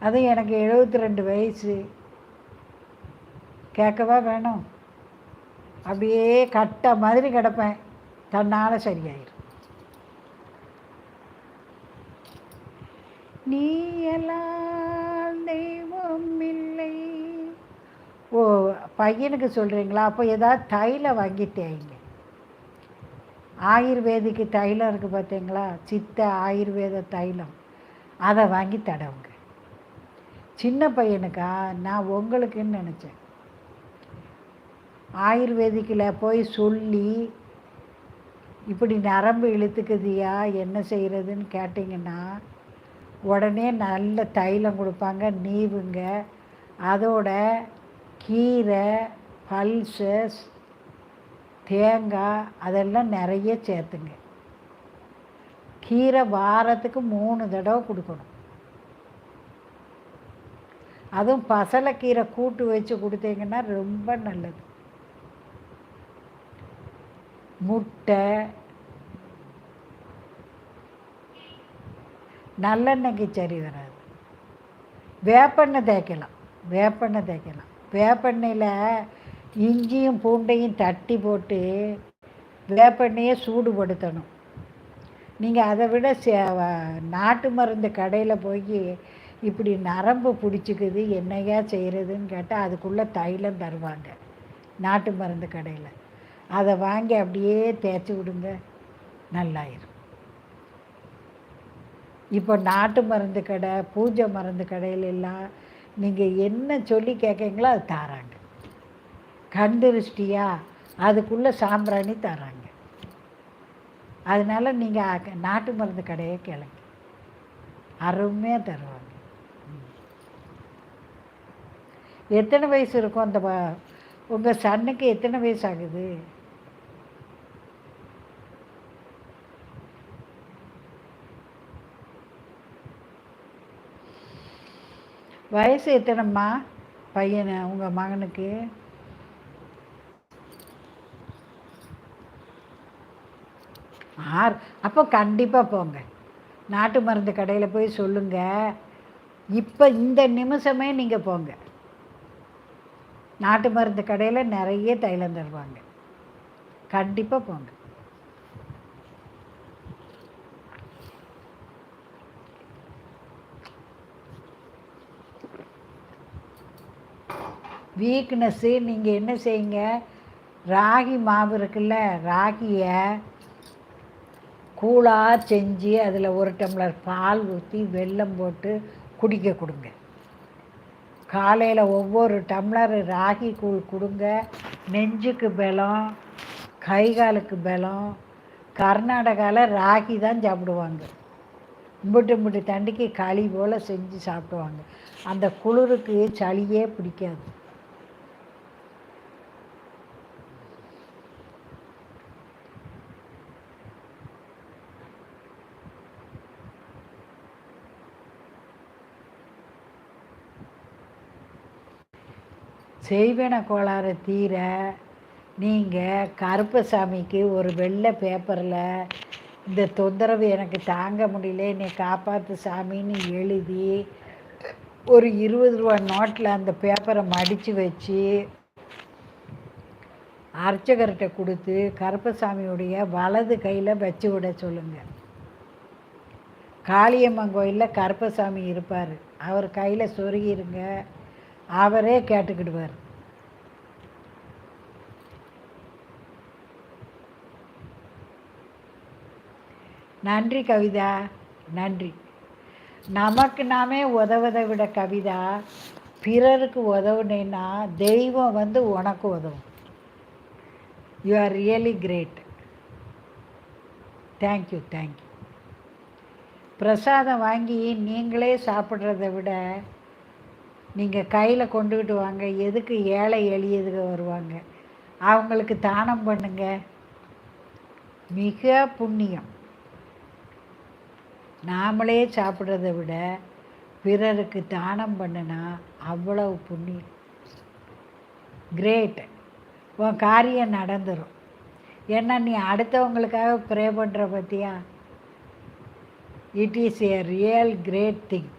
அதுவும் எனக்கு எழுபத்தி ரெண்டு வயசு. கேட்கவா வேணும்? அப்படியே கட்ட மாதிரி கிடப்பேன். தன்னால் சரியாயிரும். நீ எல்லாம் தெய்வம் இல்லை ஓ பையனுக்கு சொல்கிறீங்களா அப்போ ஏதாவது தைலம் வாங்கி தேய்ங்க ஆயுர்வேதிக்கு தைலம் இருக்குது பார்த்தீங்களா சித்த ஆயுர்வேத தைலம். அதை வாங்கி தடவுங்க. சின்ன பையனுக்கா நான் உங்களுக்குன்னு நினச்சேன். ஆயுர்வேதிக்கில் போய் சொல்லி இப்படி நரம்பு இழுத்துக்குதியா என்ன செய்கிறதுன்னு கேட்டிங்கன்னா உடனே நல்ல தைலம் கொடுப்பாங்க நீவுங்க. அதோட கீரை பல்சஸ் தேங்காய் அதெல்லாம் நிறைய சேர்த்துங்க. கீரை வாரத்துக்கு மூணு தடவை கொடுக்கணும். அதுவும் பசலைக்கீரை கூட்டு வச்சு கொடுத்தீங்கன்னா ரொம்ப நல்லது. முட்டை நல்லெண்ணெய்க்கு சரி வராது. வேப்பெண்ணெய் தேய்க்கலாம் வேப்பெண்ணெய் தேய்க்கலாம். வேப்பெண்ணெயில் இஞ்சியும் பூண்டையும் தட்டி போட்டு வேப்பெண்ணெயை சூடுபடுத்தணும். நீங்கள் அதை விட சே- நாட்டு மருந்து கடையில் போய் இப்படி நரம்பு பிடிச்சிக்குது என்னையா செய்கிறதுன்னு கேட்டால் அதுக்குள்ளே தைலம் தருவாங்க நாட்டு மருந்து கடையில். அதை வாங்கி அப்படியே தேய்ச்சி விடுங்க நல்லாயிரும். இப்போ நாட்டு மருந்து கடை பூஜை மருந்து கடையில எல்லாம் நீங்கள் என்ன சொல்லி கேட்குறீங்களோ அது தராங்க. கண்டுருஷ்டியா அதுக்குள்ளே சாம்பிராணி தராங்க. அதனால் நீங்கள் நாட்டு மருந்து கடையே கிளங்க. அருமையாக தருவாங்க. எத்தனை வயசு இருக்கும் அந்த உங்கள் சன்னுக்கு எத்தனை வயசு ஆகுது? வயசு எத்தனைம்மா? பையனை உங்கள் மகனுக்கு? ஆறு. அப்போ கண்டிப்பாக போங்க. நாட்டு மருந்து கடையில் போய் சொல்லுங்கள் இப்போ இந்த நிமிஷமே நீங்கள் போங்க. நாட்டு மருந்து கடையில் நிறைய தைலம் தருவாங்க. கண்டிப்பாக போங்க. வீக்னஸ்ஸு நீங்கள் என்ன செய்யுங்க? ராகி மாவு இருக்குல்ல ராகியை கூழாக செஞ்சு அதில் ஒரு டம்ளர் பால் ஊற்றி வெல்லம் போட்டு குடிக்க கொடுங்க. காலையில் ஒவ்வொரு டம்ளர் ராகி கூழ் கொடுங்க. நெஞ்சுக்கு பலம் கை காலுக்கு பலம். கர்நாடகாவில் ராகி தான் சாப்பிடுவாங்க. இம்புட்டு இம்புட்டு தண்டிக்கு களி போல் செஞ்சு சாப்பிடுவாங்க. அந்த குளிருக்கு சளியே பிடிக்காது. செய்வன கோளாறு தீர நீங்கள் கருப்பசாமிக்கு ஒரு வெள்ளை பேப்பரில் இந்த தொந்தரவு எனக்கு தாங்க முடியல என்னை காப்பாற்று சாமின்னு எழுதி ஒரு இருபது ரூபா நோட்டில் அந்த பேப்பரை மடித்து வச்சு அர்ச்சகர்கிட்ட கொடுத்து கருப்பசாமியுடைய வலது கையில் வச்சு விட சொல்லுங்கள் காளியம்மன் கோயிலில் கருப்பசாமி இருப்பார். அவர் கையில் சொருகிருங்க. அவரே கேட்டுக்கிடுவார். நன்றி கவிதா நன்றி. நமக்கு நாமே உதவதை விட கவிதா பிறருக்கு உதவுனேன்னா தெய்வம் வந்து உனக்கு உதவும். You are really great thank you thank you பிரசாதம் வாங்கி நீங்களே சாப்பிட்றத விட நீங்கள் கையில் கொண்டுக்கிட்டு வாங்க. எதுக்கு ஏழை எளியதுக வருவாங்க? அவங்களுக்கு தானம் பண்ணுங்க. மிக புண்ணியம். நாமளே சாப்பிட்றத விட பிறருக்கு தானம் பண்ணுனா அவ்வளவு புண்ணியம். கிரேட் உன் காரியம் நடந்துடும் ஏன்னா நீ அடுத்தவங்களுக்காக ப்ரே பண்ணுற பற்றியா it is a real great thing